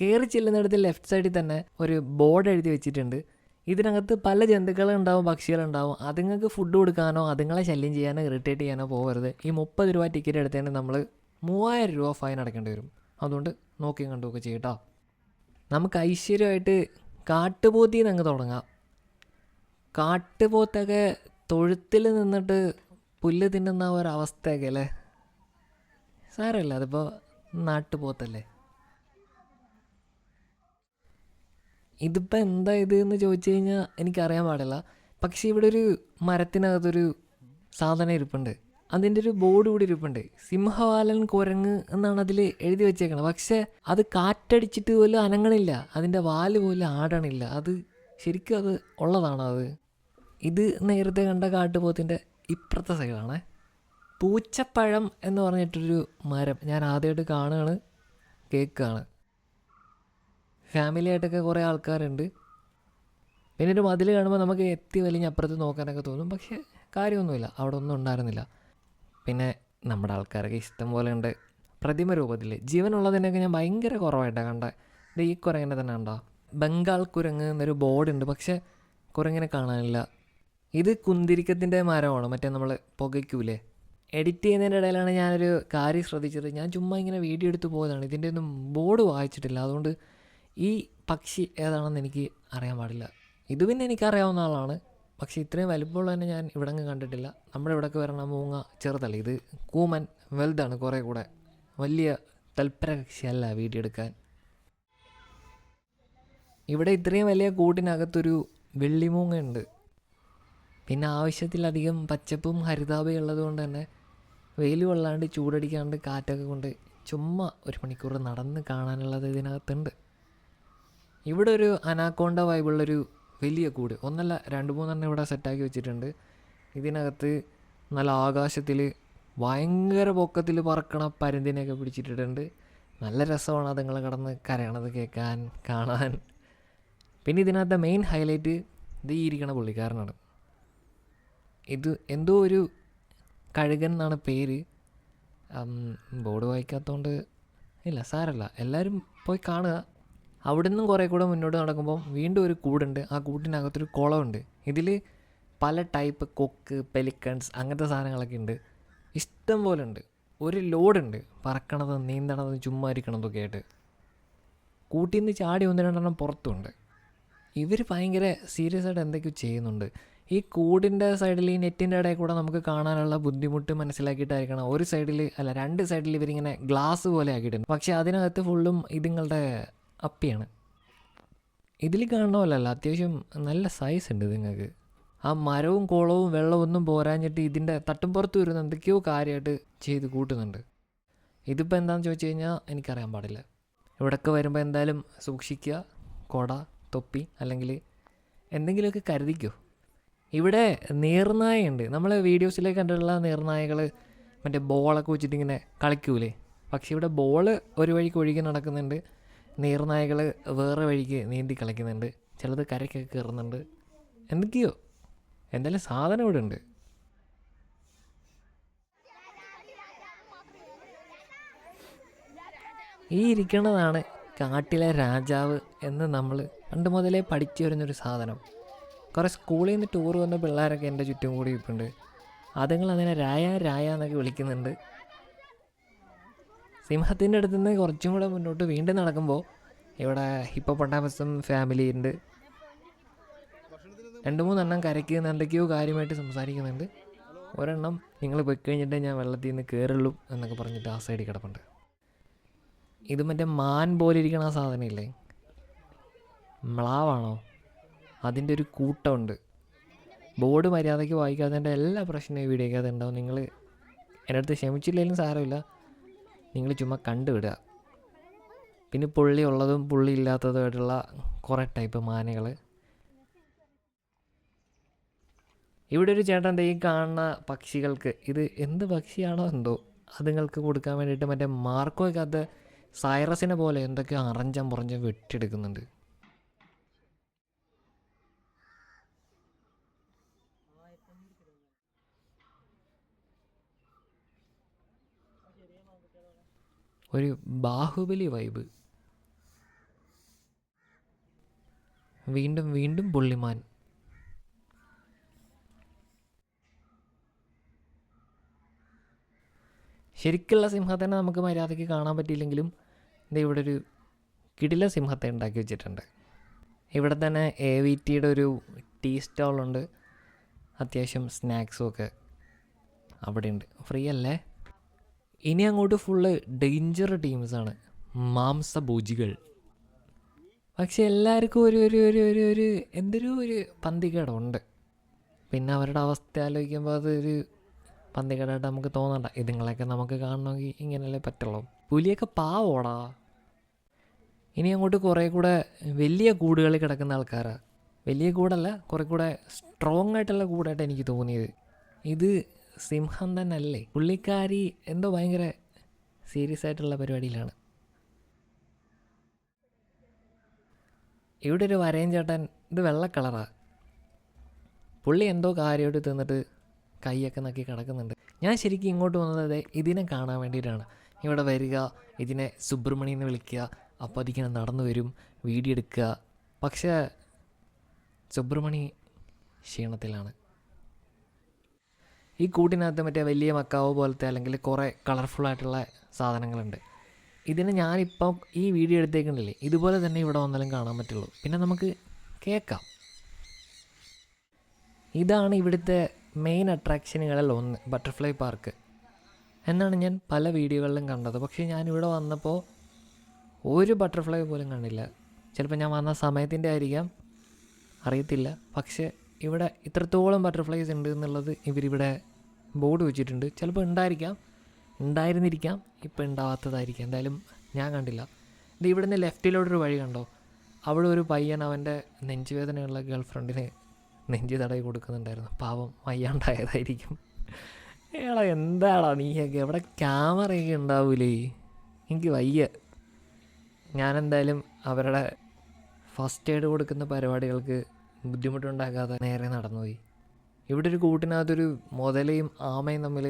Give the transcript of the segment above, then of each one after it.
കയറി ചെല്ലുന്നിടത്ത് ലെഫ്റ്റ് സൈഡിൽ തന്നെ ഒരു ബോർഡ് എഴുതി വെച്ചിട്ടുണ്ട്. ഇതിനകത്ത് പല ജന്തുക്കളുണ്ടാവും പക്ഷികളുണ്ടാവും. അതുങ്ങൾക്ക് ഫുഡ് കൊടുക്കാനോ അതുങ്ങളെ ശല്യം ചെയ്യാനോ ഇറിറ്റേറ്റ് ചെയ്യാനോ പോകരുത്. ഈ മുപ്പത് രൂപ ടിക്കറ്റ് എടുത്തതിന് നമ്മൾ മൂവായിരം രൂപ ഫൈൻ അടയ്ക്കേണ്ടി വരും. അതുകൊണ്ട് നോക്കി കണ്ടുമൊക്കെ ചെയ്യട്ടോ നമുക്ക് ഐശ്വര്യമായിട്ട് കാട്ടുപോത്തിന്ന് അങ്ങ് തുടങ്ങാം. കാട്ടുപോത്തൊക്കെ തൊഴുത്തിൽ നിന്നിട്ട് പുല്ല് തിന്നുന്ന ഒരവസ്ഥയൊക്കെ അല്ലേ? സാരമില്ല അതിപ്പോൾ നാട്ടുപോത്തല്ലേ? ഇതിപ്പോൾ എന്താ ഇത് എന്ന് ചോദിച്ചു കഴിഞ്ഞാൽ എനിക്കറിയാൻ പാടില്ല. പക്ഷേ ഇവിടെ ഒരു മരത്തിനകത്തൊരു സാധനം ഇരിപ്പുണ്ട്. അതിന്റെ ഒരു ബോർഡ് കൂടി ഇരിപ്പുണ്ട്. സിംഹവാലൻ കുരങ്ങ് എന്നാണ് അതിൽ എഴുതി വെച്ചേക്കണത്. പക്ഷേ അത് കാറ്റടിച്ചിട്ട് പോലും അനങ്ങണില്ല. അതിന്റെ വാൽ പോലും ആടണില്ല. അത് ശരിക്കും അത് ഉള്ളതാണോ അത്? ഇത് നേരത്തെ കണ്ട കാട്ടുപോത്തിന്റെ ഇപ്പുറത്തെ സൈഡാണ്. പൂച്ചപ്പഴം എന്ന് പറഞ്ഞിട്ടൊരു മരം ഞാൻ ആദ്യമായിട്ട് കാണുകയാണ് കേൾക്കുകയാണ്. ഫാമിലി ആയിട്ടൊക്കെ കുറേ ആൾക്കാരുണ്ട്. പിന്നെ ഒരു മതിൽ കാണുമ്പോൾ നമുക്ക് എത്തി വലിഞ്ഞ് അപ്പുറത്ത് നോക്കാനൊക്കെ തോന്നും. പക്ഷേ കാര്യമൊന്നുമില്ല. അവിടെ ഒന്നും ഉണ്ടായിരുന്നില്ല. പിന്നെ നമ്മുടെ ആൾക്കാരൊക്കെ ഇഷ്ടം പോലെ ഉണ്ട്. പ്രതിമ രൂപത്തിൽ ജീവനുള്ളതിനൊക്കെ ഞാൻ ഭയങ്കര കുറവായിട്ടാണ് കണ്ട. ഇത് ഈ കുരങ്ങനെ തന്നെ ഉണ്ടോ ബംഗാൾ കുരങ്ങ് എന്നൊരു ബോർഡുണ്ട് പക്ഷേ കുരങ്ങനെ കാണാനില്ല. ഇത് കുന്തിരിക്കത്തിന്റെ മരമാണ്? മറ്റേ നമ്മൾ പുകയ്ക്കൂലേ? എഡിറ്റ് ചെയ്യുന്നതിന്റെ ഇടയിലാണ് ഞാനൊരു കാര്യം ശ്രദ്ധിച്ചത്. ഞാൻ ചുമ്മാ ഇങ്ങനെ വീഡിയോ എടുത്ത് പോയതാണ്. ഇതിന്റെ ഒന്നും ബോർഡ് വായിച്ചിട്ടില്ല. അതുകൊണ്ട് ഈ പക്ഷി ഏതാണെന്ന് എനിക്ക് അറിയാൻ പാടില്ല. ഇത് പിന്നെ എനിക്കറിയാവുന്ന ആളാണ്. പക്ഷേ ഇത്രയും വലിപ്പമുള്ള തന്നെ ഞാൻ ഇവിടെ അങ്ങ് കണ്ടിട്ടില്ല. നമ്മുടെ ഇവിടെയൊക്കെ വരണ മൂങ്ങ ചെറുതല്ല? ഇത് കൂമൻ വലുതാണ് കുറേ കൂടെ. വലിയ തൽപര കക്ഷിയല്ല വീഡിയോ എടുക്കാൻ ഇവിടെ ഇത്രയും വലിയ കൂട്ടിനകത്തൊരു വെള്ളിമൂങ്ങ ഉണ്ട് പിന്നെ ആവശ്യത്തിലധികം പച്ചപ്പും ഹരിതാപയും ഉള്ളതുകൊണ്ട് തന്നെ വെയിൽ കൊള്ളാണ്ട് ചൂടടിക്കാണ്ട് കാറ്റൊക്കെ കൊണ്ട് ചുമ്മാ ഒരു മണിക്കൂർ നടന്ന് കാണാനുള്ളത് ഇതിനകത്തുണ്ട്. ഇവിടെ ഒരു അനാക്കോണ്ട വൈബുള്ളൊരു വലിയ കൂട്. ഒന്നല്ല രണ്ട് മൂന്നെണ്ണം ഇവിടെ സെറ്റാക്കി വെച്ചിട്ടുണ്ട്. ഇതിനകത്ത് നല്ല ആകാശത്തിൽ ഭയങ്കര പൊക്കത്തിൽ പറക്കണ പരുന്തിനെയൊക്കെ പിടിച്ചിട്ടിട്ടുണ്ട്. നല്ല രസമാണ് അതുങ്ങൾ കടന്ന് കരയണത് കേൾക്കാൻ കാണാൻ. പിന്നെ ഇതിനകത്തെ മെയിൻ ഹൈലൈറ്റ് ഇത് ഈ ഇരിക്കണ പുള്ളിക്കാരനാണ്. ഇത് എന്തോ ഒരു കഴുകൻ എന്നാണ് പേര്. ബോർഡ് വായിക്കാത്തതുകൊണ്ട് ഇല്ല സാരല്ല. എല്ലാവരും പോയി കാണുക. അവിടെ നിന്നും കുറേ കൂടെ മുന്നോട്ട് നടക്കുമ്പോൾ വീണ്ടും ഒരു കൂടുണ്ട്. ആ കൂട്ടിനകത്തൊരു കുളമുണ്ട്. ഇതിൽ പല ടൈപ്പ് കൊക്ക് പെലിക്കൺസ് അങ്ങനത്തെ സാധനങ്ങളൊക്കെ ഉണ്ട്. ഇഷ്ടം പോലെ ഉണ്ട്. ഒരു ലോഡുണ്ട് പറക്കണത് നീന്തണത് ചുമ്മാ ഇരിക്കണതൊക്കെ ആയിട്ട്. കൂട്ടിൽ നിന്ന് ചാടി ഒന്ന് രണ്ടെണ്ണം പുറത്തുണ്ട്. ഇവർ ഭയങ്കര സീരിയസ് ആയിട്ട് എന്തൊക്കെയോ ചെയ്യുന്നുണ്ട്. ഈ കൂടിന്റെ സൈഡിൽ ഈ നെറ്റിന്റെ ഇടയിൽ കൂടെ നമുക്ക് കാണാനുള്ള ബുദ്ധിമുട്ട് മനസ്സിലാക്കിയിട്ടായിരിക്കണം. ഒരു സൈഡിൽ അല്ല രണ്ട് സൈഡിൽ ഇവരിങ്ങനെ ഗ്ലാസ് പോലെ ആക്കിയിട്ടുണ്ട്. പക്ഷേ അതിനകത്ത് ഫുള്ളും ഇതുങ്ങളുടെ അപ്പിയാണ്. ഇതിൽ കാണുന്ന പോലല്ല അത്യാവശ്യം നല്ല സൈസ് ഉണ്ട് നിങ്ങൾക്ക് ആ മരവും കുളവും വെള്ളവും ഒന്നും പോരാഞ്ഞിട്ട് ഇതിന്റെ തട്ടുംപുറത്ത് വരുന്ന എന്തൊക്കെയോ കാര്യമായിട്ട് ചെയ്ത് കൂട്ടുന്നുണ്ട്. ഇതിപ്പോൾ എന്താണെന്ന് ചോദിച്ചു കഴിഞ്ഞാൽ എനിക്കറിയാൻ പാടില്ല. ഇവിടെയൊക്കെ വരുമ്പോൾ എന്തായാലും സൂക്ഷിക്കുക കൊട തൊപ്പി അല്ലെങ്കിൽ എന്തെങ്കിലുമൊക്കെ കരുതിക്കോ. ഇവിടെ നീർനായുണ്ട് നമ്മൾ വീഡിയോസിലേക്ക് കണ്ടിട്ടുള്ള നീർനായകൾ മറ്റേ ബോളൊക്കെ വെച്ചിട്ടിങ്ങനെ കളിക്കൂലേ? പക്ഷേ ഇവിടെ ബോൾ ഒരു വഴിക്ക് ഒഴുകി നടക്കുന്നുണ്ട്. നീർനായകൾ വേറെ വഴിക്ക് നീന്തി കളിക്കുന്നുണ്ട്. ചിലത് കരയ്ക്കൊക്കെ കയറുന്നുണ്ട്. എന്തൊക്കെയോ? എന്തായാലും സാധനം ഇവിടെ ഉണ്ട് ഈ ഇരിക്കുന്നതാണ് കാട്ടിലെ രാജാവ് എന്ന് നമ്മൾ പണ്ട് മുതലേ പഠിച്ചു വരുന്നൊരു സാധനം. കുറേ സ്കൂളിൽ നിന്ന് ടൂർ വന്ന പിള്ളേരൊക്കെ എന്റെ ചുറ്റും കൂടി ഇരിപ്പുണ്ട് അതുങ്ങൾ അതിനെ രായ രായ എന്നൊക്കെ വിളിക്കുന്നുണ്ട്. സിംഹത്തിന്റെ അടുത്ത് നിന്ന് കുറച്ചും കൂടെ മുന്നോട്ട് വീണ്ടും നടക്കുമ്പോൾ ഇവിടെ ഹിപ്പോപ്പൊട്ടാമസും ഫാമിലി ഉണ്ട്. രണ്ട് മൂന്നെണ്ണം കരയ്ക്ക് എന്തൊക്കെയോ കാര്യമായിട്ട് സംസാരിക്കുന്നുണ്ട്. ഒരെണ്ണം നിങ്ങൾ പോയി കഴിഞ്ഞിട്ടേ ഞാൻ വെള്ളത്തിൽ നിന്ന് കയറുള്ളൂ എന്നൊക്കെ പറഞ്ഞിട്ട് ആ സൈഡിൽ കിടപ്പുണ്ട്. ഇത് മറ്റേ മാൻ പോലെ ഇരിക്കണ ആ സാധനമില്ലേ മ്ലാവാണോ? അതിന്റെ ഒരു കൂട്ടമുണ്ട്. ബോർഡ് മര്യാദയ്ക്ക് വായിക്കാത്തതിന്റെ എല്ലാ പ്രശ്നവും ഈ വീഡിയോക്കകത്ത് ഉണ്ടാവും. നിങ്ങൾ എന്റെ അടുത്ത് ക്ഷമിച്ചില്ലെങ്കിലും സാരമില്ല. നിങ്ങൾ ചുമ്മാ കണ്ടുവിടുക. പിന്നെ പുള്ളി ഉള്ളതും പുള്ളി ഇല്ലാത്തതുമായിട്ടുള്ള കുറേ ടൈപ്പ് മാനകൾ ഇവിടെ ഒരു ചേട്ടൻ ഈ കാണുന്ന പക്ഷികൾക്ക് ഇത് എന്ത് പക്ഷിയാണോ എന്തോ അതുങ്ങൾക്ക് കൊടുക്കാൻ വേണ്ടിയിട്ട് മറ്റേ മാർക്കോയ്ക്കകത്ത് സൈറസിനെ പോലെ എന്തൊക്കെയോ അറഞ്ചം പുറഞ്ചം വെട്ടിയെടുക്കുന്നുണ്ട്. ഒരു ബാഹുബലി വൈബ്. വീണ്ടും വീണ്ടും പുള്ളിമാൻ. ശരിക്കുള്ള സിംഹത്തേനെ നമുക്ക് മര്യാദയ്ക്ക് കാണാൻ പറ്റിയില്ലെങ്കിലും ഇത് ഇവിടെ ഒരു കിടില സിംഹത്തെ ഉണ്ടാക്കി വെച്ചിട്ടുണ്ട്. ഇവിടെ തന്നെ എ വി ടിയുടെ ഒരു ടീ സ്റ്റോളുണ്ട്. അത്യാവശ്യം സ്നാക്സും ഒക്കെ അവിടെയുണ്ട്. ഫ്രീ അല്ലേ ഇനി അങ്ങോട്ട് ഫുള്ള് ഡേഞ്ചർ ടീംസാണ് മാംസഭോജികൾ. പക്ഷെ എല്ലാവർക്കും ഒരു ഒരു ഒരു ഒരു ഒരു എന്തൊരു ഒരു പന്തികേടുണ്ട്. പിന്നെ അവരുടെ അവസ്ഥ ആലോചിക്കുമ്പോൾ അതൊരു പന്തികേടായിട്ട് നമുക്ക് തോന്നണ്ട. ഇതുങ്ങളെയൊക്കെ നമുക്ക് കാണണമെങ്കിൽ ഇങ്ങനെയല്ലേ പറ്റുള്ളൂ. പുലിയൊക്കെ പാവോടാ. ഇനി അങ്ങോട്ട് കുറേ കൂടെ വലിയ കൂടുകളിൽ കിടക്കുന്ന ആൾക്കാരാണ് വലിയ കൂടല്ല കുറേ കൂടെ സ്ട്രോങ് ആയിട്ടുള്ള കൂടായിട്ട് എനിക്ക് തോന്നിയത്. ഇത് സിംഹം തന്നെ അല്ലേ പുള്ളിക്കാരി എന്തോ ഭയങ്കര സീരിയസ് ആയിട്ടുള്ള പരിപാടിയിലാണ്. ഇവിടെ ഒരു വരയൻ ചേട്ടൻ ഇത് വെള്ള കളറാണ് പുള്ളി എന്തോ കാര്യമായിട്ട് തിന്നിട്ട് കൈയൊക്കെ നക്കി കിടക്കുന്നുണ്ട്. ഞാൻ ശരിക്കും ഇങ്ങോട്ട് വന്നത് ഇതിനെ കാണാൻ വേണ്ടിയിട്ടാണ്. ഇവിടെ വരിക ഇതിനെ സുബ്രഹ്മണി എന്ന് വിളിക്കുക അപ്പോൾ അതിങ്ങനെ നടന്നു വരും വീഡിയോ എടുക്കുക. പക്ഷേ സുബ്രഹ്മണി ക്ഷീണത്തിലാണ്. ഈ കൂട്ടിനകത്ത് മറ്റേ വലിയ മക്കാവ് പോലത്തെ അല്ലെങ്കിൽ കുറേ കളർഫുൾ ആയിട്ടുള്ള സാധനങ്ങളുണ്ട്. ഇതിന് ഞാനിപ്പം ഈ വീഡിയോ എടുത്തേക്കുന്നില്ലേ ഇതുപോലെ തന്നെ ഇവിടെ വന്നാലും കാണാൻ പറ്റുള്ളൂ. പിന്നെ നമുക്ക് കേൾക്കാം. ഇതാണ് ഇവിടുത്തെ മെയിൻ അട്രാക്ഷനുകളിൽ ഒന്ന് ബട്ടർഫ്ലൈ പാർക്ക് എന്നാണ് ഞാൻ പല വീഡിയോകളിലും കണ്ടത്. പക്ഷേ ഞാനിവിടെ വന്നപ്പോൾ ഒരു ബട്ടർഫ്ലൈ പോലും കണ്ടില്ല. ചിലപ്പോൾ ഞാൻ വന്ന സമയത്തിന്റെ ആയിരിക്കാം. അറിയത്തില്ല. പക്ഷേ ഇവിടെ ഇത്രത്തോളം ബട്ടർഫ്ലൈസ് ഉണ്ട് എന്നുള്ളത് ഇവരിവിടെ ബോർഡ് വെച്ചിട്ടുണ്ട്. ചിലപ്പോൾ ഉണ്ടായിരിക്കാം. ഉണ്ടായിരുന്നിരിക്കാം. ഇപ്പം ഉണ്ടാവാത്തതായിരിക്കാം. എന്തായാലും ഞാൻ കണ്ടില്ല. ഇത് ഇവിടുന്ന് ലെഫ്റ്റിലോട്ടൊരു വഴി കണ്ടോ? അവിടെ ഒരു പയ്യൻ അവന്റെ നെഞ്ചുവേദനയുള്ള ഗേൾ ഫ്രണ്ടിന് നെഞ്ച് തടവി കൊടുക്കുന്നുണ്ടായിരുന്നു. പാവം വയ്യാണ്ടായതായിരിക്കും. ഏടാ എന്താടാ നീയൊക്കെ? എവിടെ ക്യാമറയൊക്കെ ഉണ്ടാവൂലേ? എനിക്ക് വയ്യ. ഞാനെന്തായാലും അവരുടെ ഫസ്റ്റ് എയ്ഡ് കൊടുക്കുന്ന പരിപാടികൾക്ക് ബുദ്ധിമുട്ടുണ്ടാക്കാതെ നേരെ നടന്നുപോയി. ഇവിടെ ഒരു കൂട്ടിനകത്തൊരു മുതലയും ആമയും തമ്മിൽ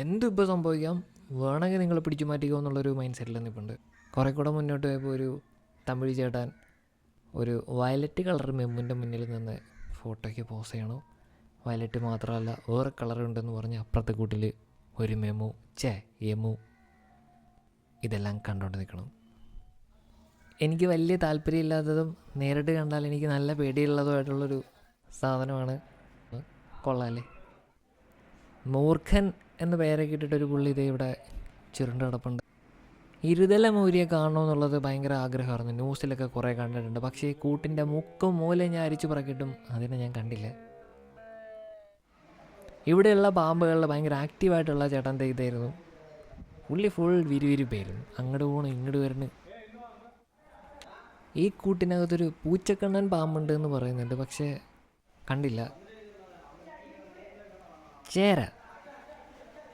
എന്തും ഇപ്പോൾ സംഭവിക്കാം. വേണമെങ്കിൽ നിങ്ങളെ പിടിച്ചു മാറ്റിക്കോ എന്നുള്ളൊരു മൈൻഡ് സെറ്റിൽ നിൽപ്പുണ്ട്. കുറേ കൂടെ മുന്നോട്ട് പോയപ്പോൾ ഒരു തമിഴ് ചേട്ടാൻ ഒരു വയലറ്റ് കളർ മെമ്മിന്റെ മുന്നിൽ നിന്ന് ഫോട്ടോയ്ക്ക് പോസ് ചെയ്യണോ. വയലറ്റ് മാത്രമല്ല വേറെ കളറുണ്ടെന്ന് പറഞ്ഞ് അപ്പുറത്തെ കൂട്ടിൽ ഒരു മെമു ചേ യമു ഇതെല്ലാം കണ്ടുകൊണ്ട് നിൽക്കണം. എനിക്ക് വലിയ താല്പര്യമില്ലാത്തതും നേരിട്ട് കണ്ടാൽ എനിക്ക് നല്ല പേടിയുള്ളതുമായിട്ടുള്ളൊരു സാധനമാണ് കൊള്ളാല്ലേ? മൂർഖൻ എന്ന പേരൊക്കെ ഇട്ടിട്ടൊരു പുള്ളി ഇതേ ഇവിടെ ചുരുണ്ട് കിടപ്പുണ്ട്. ഇരുതല മൂരിയെ കാണണമെന്നുള്ളത് ഭയങ്കര ആഗ്രഹമായിരുന്നു. ന്യൂസിലൊക്കെ കുറേ കണ്ടിട്ടുണ്ട്. പക്ഷേ കൂട്ടിന്റെ മുക്കും മൂലം ഞാൻ അരിച്ചു പറക്കിട്ടും അതിനെ ഞാൻ കണ്ടില്ല. ഇവിടെയുള്ള പാമ്പുകളിൽ ഭയങ്കര ആക്റ്റീവായിട്ടുള്ള ചേട്ടൻ ദേ ഇതായിരുന്നു. പുള്ളി ഫുൾ വിരുവിരിപ്പായിരുന്നു. അങ്ങോട്ട് പോകണം ഇങ്ങോട്ട് വരണം. ഈ കൂട്ടിനകത്തൊരു പൂച്ചക്കണ്ണൻ പാമ്പുണ്ട് എന്ന് പറയുന്നുണ്ട്. പക്ഷേ കണ്ടില്ല. ചേര.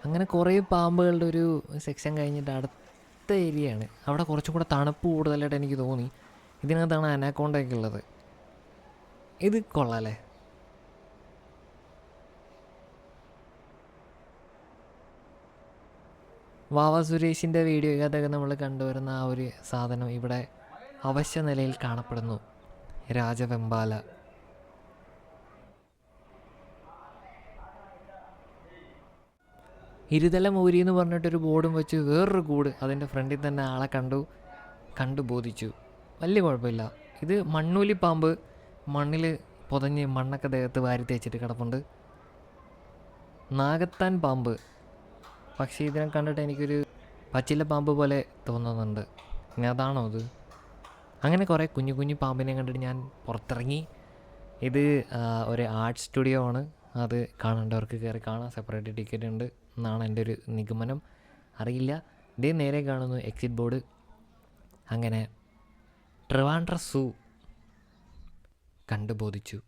അങ്ങനെ കുറേ പാമ്പുകളുടെ ഒരു സെക്ഷൻ കഴിഞ്ഞിട്ട് അടുത്ത ഏരിയയാണ്. അവിടെ കുറച്ചും കൂടെ തണുപ്പ് കൂടുതലായിട്ട് എനിക്ക് തോന്നി. ഇതിനകത്താണ് അനാക്കോണ്ടൊക്കെ ഉള്ളത്. ഇത് കൊള്ളാല്ലേ? വാവ സുരേഷിന്റെ വീഡിയോ ഇതൊക്കെ നമ്മൾ കണ്ടുവരുന്ന ആ ഒരു സാധനം ഇവിടെ അവശ്യ നിലയിൽ കാണപ്പെടുന്നു. രാജവെമ്പാല. ഇരുതല മൂരി എന്ന് പറഞ്ഞിട്ടൊരു ബോർഡും വെച്ച് വേറൊരു കൂട് അതിന്റെ ഫ്രണ്ടിൽ തന്നെ ആളെ കണ്ടു കണ്ടു ബോധിച്ചു. വലിയ കുഴപ്പമില്ല. ഇത് മണ്ണൂലി പാമ്പ് മണ്ണിൽ പുതഞ്ഞ് മണ്ണൊക്കെ ദേഹത്ത് വാരി തേച്ചിട്ട് കിടപ്പുണ്ട്. നാഗത്താൻ പാമ്പ്. പക്ഷേ ഇതിനെ കണ്ടിട്ട് എനിക്കൊരു പച്ചില പാമ്പ് പോലെ തോന്നുന്നുണ്ട്. ഇനി അതാണോ അത്? അങ്ങനെ കുറേ കുഞ്ഞു കുഞ്ഞു പാമ്പിനെ കണ്ടിട്ട് ഞാൻ പുറത്തിറങ്ങി. ഇത് ഒരു ആർട്ട് സ്റ്റുഡിയോ ആണ്. അത് കാണേണ്ടവർക്ക് കയറി കാണാം. സെപ്പറേറ്റ് ടിക്കറ്റ് ഉണ്ട്. എന്നാണ് എന്റെ ഒരു നിഗമനം. അറിയില്ല. ഇതേ നേരെ കാണുന്നു എക്സിറ്റ് ബോർഡ് അങ്ങനെ ട്രിവാൻഡ്ര സൂ കണ്ടു ബോധിച്ചു